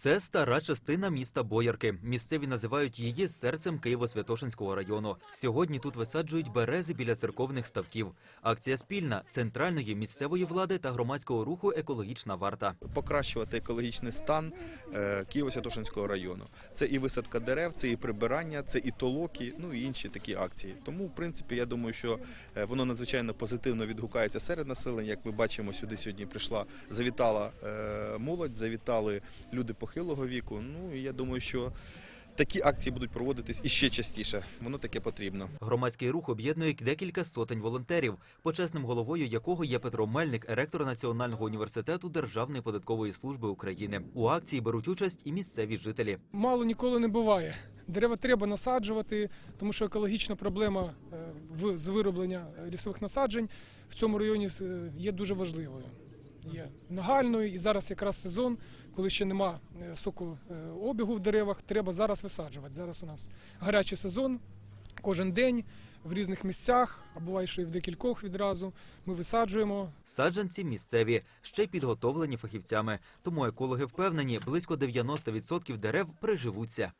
Це стара частина міста Боярки. Місцеві називають її серцем Києво-Святошинського району. Сьогодні тут висаджують берези біля церковних ставків. Акція спільна центральної місцевої влади та громадського руху Екологічна варта. покращувати екологічний стан е, Києво-Святошинського району. Це і висадка дерев, це і прибирання, це і толоки, ну і інші такі акції. Тому, в принципі, я думаю, що е, воно надзвичайно позитивно відгукається серед населення. Як ми бачимо, сюди сьогодні прийшла, завітала е, молодь, завітали люди похилого віку. Ну і я думаю, що такі акції будуть проводитись іще частіше. Воно таке потрібно. Громадський рух об'єднує декілька сотень волонтерів, почесним головою якого є Петро Мельник, ректор Національного університету Державної податкової служби України. У акції беруть участь і місцеві жителі. Мало ніколи не буває. Дерева треба насаджувати, тому що екологічна проблема е, в- з вироблення е, лісових насаджень в цьому районі е, є дуже важливою. Є нагальною, і зараз якраз сезон, коли ще нема е, соку е, обігу в деревах, треба зараз висаджувати. Зараз у нас гарячий сезон. Кожен день в різних місцях, а буває, що і в декількох відразу. Ми висаджуємо Саджанці місцеві, ще й підготовлені фахівцями. Тому екологи впевнені, близько 90% дерев приживуться.